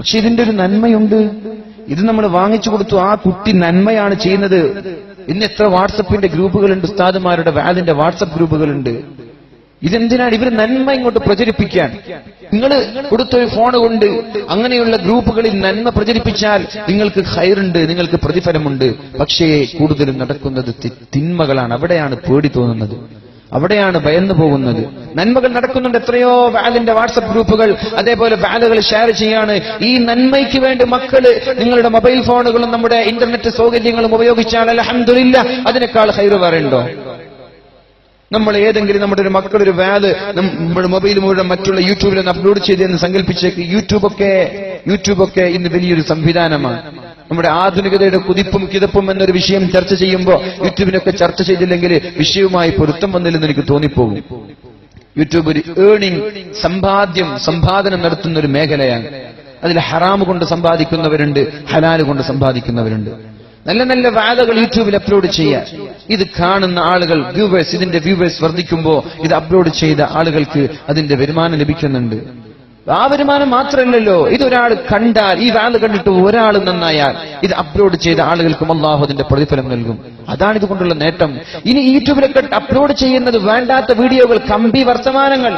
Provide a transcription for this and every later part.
പക്ഷെ ഇതിന്റെ ഒരു നന്മയുണ്ട്. ഇത് നമ്മൾ വാങ്ങിച്ചു കൊടുത്തു. ആ കുട്ടി നന്മയാണ് ചെയ്യുന്നത്. ഇന്ന് എത്ര വാട്സപ്പിന്റെ ഗ്രൂപ്പുകളുണ്ട് ഉസ്താദുമാരുടെ വാദിന്റെ വാട്സപ്പ് ഗ്രൂപ്പുകളുണ്ട്. ഇതെന്തിനാണ് ഇവർ നന്മ ഇങ്ങോട്ട് പ്രചരിപ്പിക്കാൻ? നിങ്ങൾ കൊടുത്ത ഒരു ഫോൺ കൊണ്ട് അങ്ങനെയുള്ള ഗ്രൂപ്പുകളിൽ നന്മ പ്രചരിപ്പിച്ചാൽ നിങ്ങൾക്ക് ഹൈറുണ്ട് നിങ്ങൾക്ക് പ്രതിഫലമുണ്ട്. പക്ഷേ കൂടുതലും നടക്കുന്നത് തിന്മകളാണ്. അവിടെയാണ് പേടി തോന്നുന്നത്. അവിടെയാണ് ഭയന്നു പോകുന്നത്. നന്മകൾ നടക്കുന്നുണ്ട് എത്രയോ വാലിന്റെ വാട്സപ്പ് ഗ്രൂപ്പുകൾ. അതേപോലെ വാലുകൾ ഷെയർ ചെയ്യാണ്. ഈ നന്മയ്ക്ക് വേണ്ടി മക്കൾ നിങ്ങളുടെ മൊബൈൽ ഫോണുകളും നമ്മുടെ ഇന്റർനെറ്റ് സൗകര്യങ്ങളും ഉപയോഗിച്ചാൽ അലഹമില്ല അതിനേക്കാൾ ഹൈറ് വേറെയുണ്ടോ നമ്മൾ ഏതെങ്കിലും നമ്മുടെ ഒരു മക്കൾ ഒരു വാൽ നമ്മുടെ മൊബൈൽ മുഴുവൻ മറ്റുള്ള യൂട്യൂബിൽ ഒന്ന് അപ്ലോഡ് ചെയ്തെന്ന് സങ്കല്പിച്ചേക്ക്. യൂട്യൂബൊക്കെ യൂട്യൂബൊക്കെ ഇന്ന് വലിയൊരു സംവിധാനമാണ്. നമ്മുടെ ആധുനികതയുടെ കുതിപ്പും കിതപ്പും എന്നൊരു വിഷയം ചർച്ച ചെയ്യുമ്പോൾ യൂട്യൂബിനൊക്കെ ചർച്ച ചെയ്തില്ലെങ്കിൽ വിഷയവുമായി പൊരുത്തം വന്നില്ലെന്ന് എനിക്ക് തോന്നിപ്പോകും. യൂട്യൂബ് ഒരു ഏണിംഗ് സമ്പാദ്യം സമ്പാദനം നടത്തുന്ന ഒരു മേഖലയാണ്. അതിൽ ഹറാം കൊണ്ട് സമ്പാദിക്കുന്നവരുണ്ട് ഹലാൽ കൊണ്ട് സമ്പാദിക്കുന്നവരുണ്ട്. നല്ല നല്ല വാദകൾ യൂട്യൂബിൽ അപ്ലോഡ് ചെയ്യാൻ ഇത് കാണുന്ന ആളുകൾ വ്യൂവേഴ്സ് ഇതിന്റെ വ്യൂവേഴ്സ് വർദ്ധിക്കുമ്പോൾ ഇത് അപ്ലോഡ് ചെയ്ത ആളുകൾക്ക് അതിന്റെ വരുമാനം ലഭിക്കുന്നുണ്ട്. ആ വരുമാനം മാത്രമല്ലല്ലോ. ഇതൊരാൾ കണ്ടാൽ ഈ വാൽ കണ്ടിട്ട് ഒരാൾ നന്നായാൽ ഇത് അപ്ലോഡ് ചെയ്ത ആളുകൾക്കും അള്ളാഹു അതിന്റെ പ്രതിഫലം നൽകും. അതാണ് ഇതുകൊണ്ടുള്ള നേട്ടം. ഇനി യൂട്യൂബിലൊക്കെ അപ്ലോഡ് ചെയ്യുന്നത് വേണ്ടാത്ത വീഡിയോകൾ കമ്പി വർത്തമാനങ്ങൾ.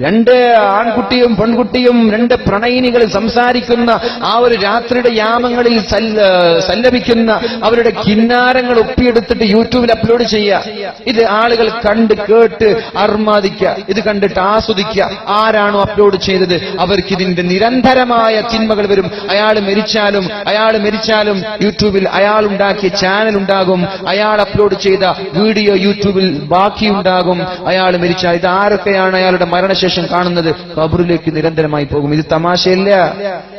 രണ്ട് ആൺകുട്ടിയും പെൺകുട്ടിയും രണ്ട് പ്രണയിനികൾ സംസാരിക്കുന്ന ആ ഒരു രാത്രിയുടെ യാമങ്ങളിൽ സല്ല- സല്ലപിക്കുന്ന അവരുടെ കിന്നാരങ്ങൾ ഒപ്പിയെടുത്തിട്ട് യൂട്യൂബിൽ അപ്ലോഡ് ചെയ്യുക. ഇത് ആളുകൾ കണ്ട് കേട്ട് അർമാദിക്കുക. ഇത് കണ്ടിട്ട് ആസ്വദിക്കുക. ആരാണോ അപ്ലോഡ് ചെയ്തത്? അവർക്ക് ഇതിന്റെ നിരന്തരമായ ചിന്മകൾ വരും. അയാൾ മരിച്ചാലും അയാൾ മരിച്ചാലും യൂട്യൂബിൽ അയാൾ ഉണ്ടാക്കിയ ചാനൽ ഉണ്ടാകും. അയാൾ അപ്ലോഡ് ചെയ്ത വീഡിയോ യൂട്യൂബിൽ ബാക്കിയുണ്ടാകും അയാൾ മരിച്ചാൽ ഇത് ആരൊക്കെയാണ് അയാളുടെ മരണശേഷം? കാണുന്നത് കബറിലേക്ക് നിരന്തരമായി പോകും. ഇത് തമാശയല്ല.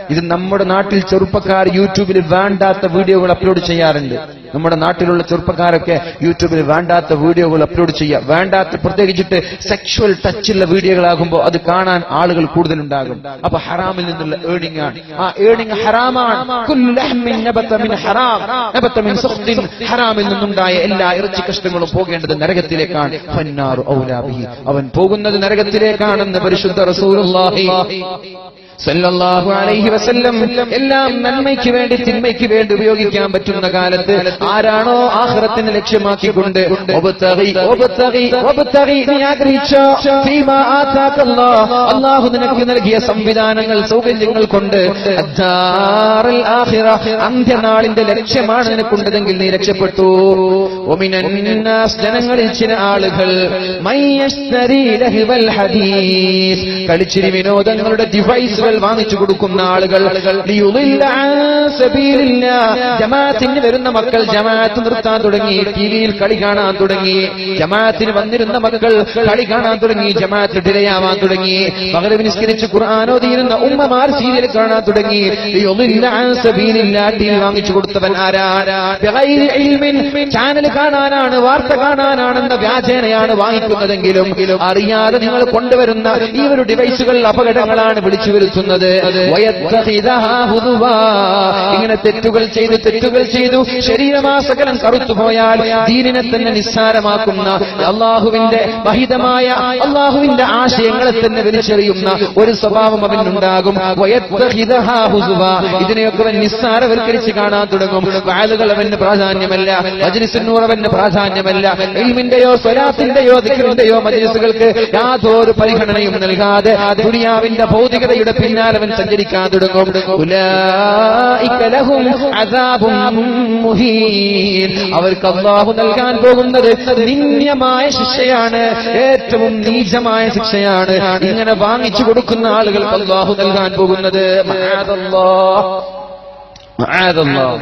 ഇത് നമ്മുടെ നാട്ടിൽ ചെറുപ്പക്കാർ യൂട്യൂബിൽ വേണ്ടാത്ത വീഡിയോകൾ അപ്ലോഡ് ചെയ്യാറുണ്ട്. നമ്മുടെ നാട്ടിലുള്ള ചെറുപ്പക്കാരൊക്കെ യൂട്യൂബിൽ വേണ്ടാത്ത വീഡിയോകൾ അപ്ലോഡ് ചെയ്യുക. വേണ്ടാത്ത പ്രത്യേകിച്ചിട്ട് സെക്ഷുവൽ ടച്ചുള്ള വീഡിയോകളാകുമ്പോൾ അത് കാണാൻ ആളുകൾ കൂടുതലുണ്ടാകും. അപ്പൊ ഹറാമിൽ നിന്നുള്ള ഏണിംഗ് ആണ്. ആ ഏണിംഗ് ഹറാമാണ്. ഹറാമിൽ നിന്നുണ്ടായ എല്ലാ ഇറച്ചി കഷ്ടങ്ങളും പോകേണ്ടത് നരകത്തിലേക്കാണ്. അവൻ പോകുന്നത് നരകത്തിലേക്കാണെന്ന് പരിശുദ്ധ റസൂലുള്ളാഹി. സല്ലല്ലാഹു അലൈഹി വസല്ലം എല്ലാം നന്മയ്ക്ക് വേണ്ടി തിന്മയ്ക്ക് വേണ്ടി ഉപയോഗിക്കാൻ പറ്റുന്ന കാലത്ത് ആരാണോ ആഹ്റത്തിന് ലക്ഷ്യമാക്കിക്കൊണ്ട് അള്ളാഹു നീ ആഗ്രഹിച്ച നിനക്ക് നൽകിയ സംവിധാനങ്ങൾ സൗകര്യങ്ങൾ കൊണ്ട് അന്ത്യനാളിന്റെ ലക്ഷ്യമാണ് നിനക്കുണ്ടതെങ്കിൽ നീ രക്ഷപ്പെട്ടു. ജനങ്ങളിൽ ചില ആളുകൾ കളിച്ചിരി വിനോദങ്ങളുടെ വാങ്ങിച്ചു കൊടുക്കുന്ന ആളുകൾ. ജമാഅത്തിന് വരുന്ന മക്കൾ ജമാഅത്ത് നിർത്താൻ തുടങ്ങി ടി വിയിൽ കളി കാണാൻ തുടങ്ങി. ജമാഅത്തിന് വന്നിരുന്ന മക്കൾ കളി കാണാൻ തുടങ്ങി ജമാഅത്ത് ഡിലയാവാൻ തുടങ്ങി. മകരവ് നിസ്കരിച്ച് ഖുർആാനോദിയിരുന്ന ഉമ്മമാർ സീരിയൽ കാണാൻ തുടങ്ങി. വാങ്ങിച്ചു കൊടുത്തവൻ ആരാ? ബിഗൈരി ഇൽമിൻ ചാനൽ കാണാനാണ് വാർത്ത കാണാനാണെന്ന വ്യാജേനയാണ് വാങ്ങിക്കുന്നതെങ്കിലും അറിയാതെ നിങ്ങൾ കൊണ്ടുവരുന്ന ഈ ഒരു ഡിവൈസുകളിൽ അപകടങ്ങളാണ് വിളിച്ചു വരുത്തുന്നത്. വയത്തഹിദഹാ ഇങ്ങനെ തെറ്റുകൾ ചെയ്ത് തെറ്റുകൾ ചെയ്തു ശരീരമാസകലം കറുത്തുപോയാൽ ദീനിനെ തന്നെ നിസ്സാരമാക്കുന്ന അള്ളാഹുവിന്റെ മഹിതമായ അള്ളാഹുവിന്റെ ആശയങ്ങളെ തന്നെ വലിച്ചെറിയുന്ന ഒരു സ്വഭാവം അവനുണ്ടാകും. ഇതിനെയൊക്കെ അവൻ നിസ്സാരവൽക്കരിച്ച് കാണാൻ തുടങ്ങും വാലുകൾ അവന് പ്രാധാന്യമല്ല മജിനിസിനൂർ അവന് പ്രാധാന്യമല്ല ഇൽമിന്റെയോ സ്വലാത്തിന്റെയോ ദിക്കറിന്റെയോ മജിനിസുകൾക്ക് യാതൊരു പരിഗണനയും നൽകാതെ ദുനിയാവിന്റെ ഭൗതികതയുടെ പിന്നാലെ അവൻ സഞ്ചരിക്കാൻ തുടങ്ങും. അവർക്ക് അള്ളാഹു നൽകാൻ പോകുന്നത് നിന്ദ്യമായ ശിക്ഷയാണ് ഏറ്റവും നീചമായ ശിക്ഷയാണ് ഇങ്ങനെ വാങ്ങിച്ചു കൊടുക്കുന്ന ആളുകൾക്ക് അള്ളാഹു നൽകാൻ പോകുന്നത് മഅദല്ലാഹ്. മഅദല്ലാഹ്.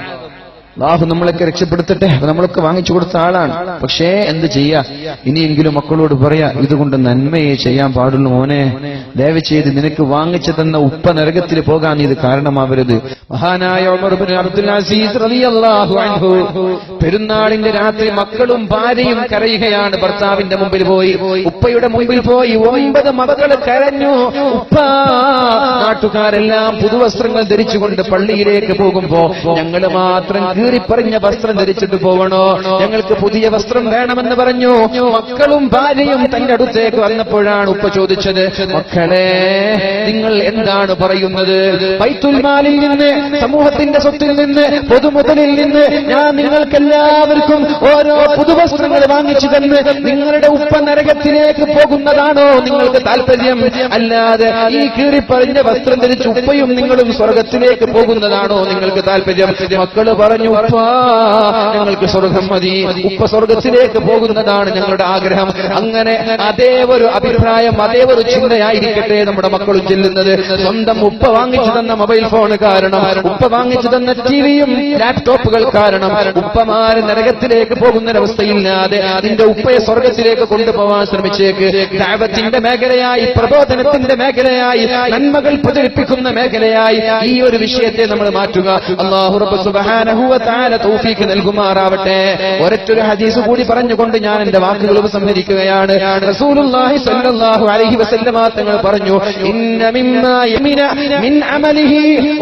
അള്ളാഹു നമ്മളൊക്കെ രക്ഷപ്പെടുത്തട്ടെ. നമ്മളൊക്കെ വാങ്ങിച്ചു കൊടുത്ത ആളാണ്. പക്ഷേ എന്ത് ചെയ്യാ? ഇനിയെങ്കിലും മക്കളോട് പറയാ ഇതുകൊണ്ട് നന്മയെ ചെയ്യാൻ പാടുള്ളൂ മോനെ. ദയവ് ചെയ്ത് നിനക്ക് വാങ്ങിച്ചു തന്ന ഉപ്പ നരകത്തിൽ പോകാൻ ഇത് കാരണമാവരുത്. മഹാനായ അബ്ദുൽ അസീസ് അൻഹു പെരുന്നാളിന്റെ രാത്രി മക്കളും ഭാര്യയും കരയുകയാണ്. ഭർത്താവിന്റെ മുമ്പിൽ പോയി. ഉപ്പയുടെ മുമ്പിൽ പോയി. ഒമ്പത് മകൾ കരഞ്ഞു. ഉപ്പ നാട്ടുകാരെല്ലാം പുതുവസ്ത്രങ്ങൾ ധരിച്ചുകൊണ്ട് പള്ളിയിലേക്ക് പോകുമ്പോ ഞങ്ങൾ മാത്രം കീറിപ്പറിഞ്ഞ വസ്ത്രം ധരിച്ചിട്ട് പോവണോ ഞങ്ങൾക്ക് പുതിയ വസ്ത്രം വേണമെന്ന് പറഞ്ഞു. മക്കളും ഭാര്യയും തന്റെ അടുത്തേക്ക് വന്നപ്പോഴാണ് ഉപ്പ ചോദിച്ചത് മക്കളെ നിങ്ങൾ എന്താണ് പറയുന്നത്? പൈത്തുൽമാലിൽ നിന്ന് സമൂഹത്തിന്റെ സ്വത്തിൽ നിന്ന് പൊതുമുതലിൽ നിന്ന് ഞാൻ നിങ്ങൾക്കെല്ലാവർക്കും ഓരോ പുതുവസ്ത്രങ്ങൾ വാങ്ങിച്ചു തന്ന് നിങ്ങളുടെ ഉപ്പ നരകത്തിലേക്ക് പോകുന്നതാണോ നിങ്ങൾക്ക് താല്പര്യം അല്ലാതെ ഈ കീറിപ്പറിഞ്ഞ വസ്ത്രം ധരിച്ച് ഉപ്പയും നിങ്ങളും സ്വർഗത്തിലേക്ക് പോകുന്നതാണോ നിങ്ങൾക്ക് താല്പര്യം മക്കൾ പറഞ്ഞു ഞങ്ങൾക്ക് സ്വർഗം മതി. ഉപ്പ സ്വർഗത്തിലേക്ക് പോകുന്നതാണ് ഞങ്ങളുടെ ആഗ്രഹം. അങ്ങനെ അതേ ഒരു അഭിപ്രായം അതേ ഒരു ചിന്തയായിരിക്കട്ടെ നമ്മുടെ മക്കളും ചെല്ലുന്നത്. സ്വന്തം ഉപ്പ വാങ്ങിച്ചു തന്ന മൊബൈൽ ഫോൺ കാരണം ഉപ്പ വാങ്ങിച്ചു തന്ന ടിവിയും ലാപ്ടോപ്പുകൾ കാരണം. ഉപ്പമാര് നരകത്തിലേക്ക് പോകുന്ന പോകുന്നൊരവസ്ഥയില്ലാതെ അതിന്റെ ഉപ്പയെ സ്വർഗത്തിലേക്ക് കൊണ്ടുപോകാൻ ശ്രമിച്ചേക്ക്. ദൈവത്തിന്റെ മേഖലയായി പ്രബോധനത്തിന്റെ മേഖലയായി നന്മകൾ പ്രചരിപ്പിക്കുന്ന മേഖലയായി ഈ ഒരു വിഷയത്തെ നമ്മൾ മാറ്റുക. അള്ളാഹു റബ്ബ് സുബ്ഹാനഹു വ നൽകുമാറാവട്ടെ. ഒരറ്റൊരു ഹദീസ് കൂടി പറഞ്ഞുകൊണ്ട് ഞാൻ എന്റെ വാക്കുകൾ ഉപസംഹരിക്കുകയാണ്. റസൂലുള്ളാഹി അലൈഹി വസല്ലമ തങ്ങൾ പറഞ്ഞു ഇന്ന യമിന മിൻ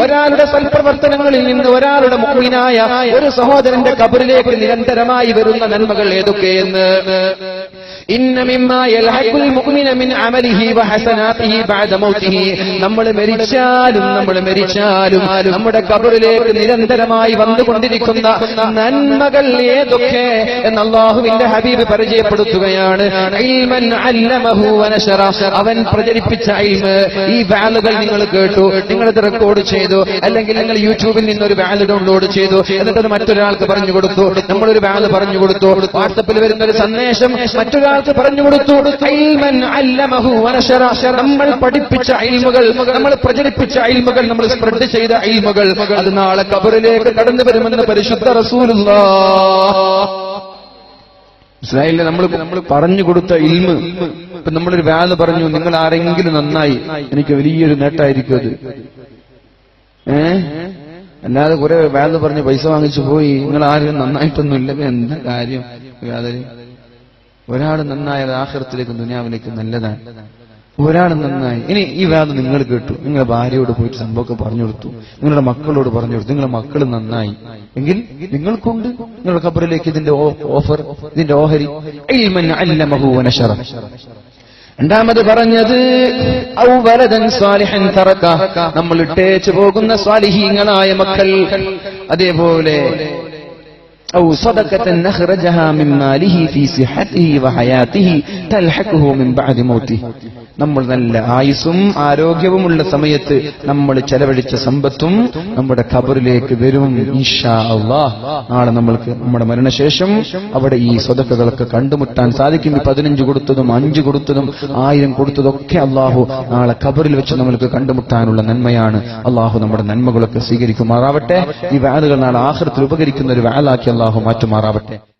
ഒരാളുടെ സൽപ്രവർത്തനങ്ങളിൽ നിന്ന് ഒരാളുടെ മുഅ്മിനായ ഒരു സഹോദരന്റെ കബറിലേക്ക് നിരന്തരമായി വരുന്ന നന്മകൾ ഏതൊക്കെയെന്ന്? നമ്മൾ മരിച്ചാലും നമ്മൾ മരിച്ചാലും നമ്മുടെ കബറിലേക്ക് നിരന്തരമായി വന്നുകൊണ്ടിരിക്കുന്ന നന്മകൾ ഏതൊക്കെ എന്ന് അള്ളാഹുവിന്റെ ഹബീബ് പരിചയപ്പെടുത്തുകയാണ്. അവൻ പ്രചരിപ്പിച്ച അയിമ് ഈ വാലുകൾ നിങ്ങൾ കേട്ടു. നിങ്ങൾ ഇത് റെക്കോർഡ് ചെയ്തു. അല്ലെങ്കിൽ നിങ്ങൾ യൂട്യൂബിൽ നിന്നൊരു വാൽ ഡൗൺലോഡ് ചെയ്തു. എന്നിട്ടത് മറ്റൊരാൾക്ക് പറഞ്ഞു കൊടുത്തു. നമ്മളൊരു വാൽ പറഞ്ഞു കൊടുത്തു. വാട്സപ്പിൽ വരുന്ന ഒരു സന്ദേശം മറ്റൊരാൾക്ക് പറഞ്ഞു കൊടുത്തു. നമ്മൾ പഠിപ്പിച്ച അയിമുകൾ നമ്മൾ പ്രചരിപ്പിച്ച അയിമുകൾ നമ്മൾ സ്പ്രെഡ് ചെയ്ത അയിമുകൾ അത് നാളെ കബറിലേക്ക് കടന്നു വരുമെന്ന് പരിശുദ്ധ റസൂലുള്ള. ഇസ്രായേലിനെ നമ്മൾ നമ്മൾ പറഞ്ഞു കൊടുത്ത ഇൽമ് ഇപ്പൊ നമ്മളൊരു വാൽ പറഞ്ഞു നിങ്ങൾ ആരെങ്കിലും നന്നായി എനിക്ക് വലിയൊരു നേട്ടമായിരിക്കും അത്. ഏ? അല്ലാതെ കുറെ വാൽ പറഞ്ഞ് പൈസ വാങ്ങിച്ചു പോയി നിങ്ങൾ ആരും നന്നായിട്ടൊന്നും ഇല്ല എന്താ കാര്യം? ഒരാൾ നന്നായത് ആഹൃത്തിലേക്ക് ദുനിയാവിലേക്കും നല്ലതാണ്. ഒരാൾ നന്നായി. ഇനി ഈ വേദ നിങ്ങൾ കേട്ടു. നിങ്ങളുടെ ഭാര്യയോട് പോയിട്ട് സംഭവമൊക്കെ പറഞ്ഞു കൊടുത്തു. നിങ്ങളുടെ മക്കളോട് പറഞ്ഞു കൊടുത്തു. നിങ്ങളുടെ മക്കൾ നന്നായി. എങ്കിൽ നിങ്ങൾക്കുണ്ട്. നിങ്ങളുടെ ഖബറിലേക്ക് ഇതിന്റെ ഓഫർ ഇതിന്റെ ഓഹരി. രണ്ടാമത് പറഞ്ഞത് നമ്മൾ ഇട്ടേച്ചു പോകുന്ന സ്വാലിഹീങ്ങളായ മക്കൾ. അതേപോലെ أو صدقة أخرجها من ماله في صحته وحياته تلحقه من بعد موته നമ്മൾ നല്ല ആയുസ്സും ആരോഗ്യവുമുള്ള സമയത്ത് നമ്മൾ ചെലവഴിച്ച സമ്പത്തും നമ്മുടെ ഖബറിലേക്ക് വരും ഇൻഷാ അള്ളാഹ് നാളെ നമ്മൾക്ക് നമ്മുടെ മരണശേഷം അവിടെ ഈ സ്വതക്കകളൊക്കെ കണ്ടുമുട്ടാൻ സാധിക്കും ഈ പതിനഞ്ച് കൊടുത്തതും അഞ്ച് കൊടുത്തതും ആയിരം കൊടുത്തതൊക്കെ അള്ളാഹു നാളെ ഖബറിൽ വെച്ച് നമ്മൾക്ക് കണ്ടുമുട്ടാനുള്ള നന്മയാണ് അള്ളാഹു നമ്മുടെ നന്മകളൊക്കെ സ്വീകരിക്കുമാറാവട്ടെ ഈ വാലുകൾ നാളെ ആഹൃത്തിൽ ഉപകരിക്കുന്ന ഒരു വാലാക്കി അള്ളാഹു മാറ്റുമാറാവട്ടെ.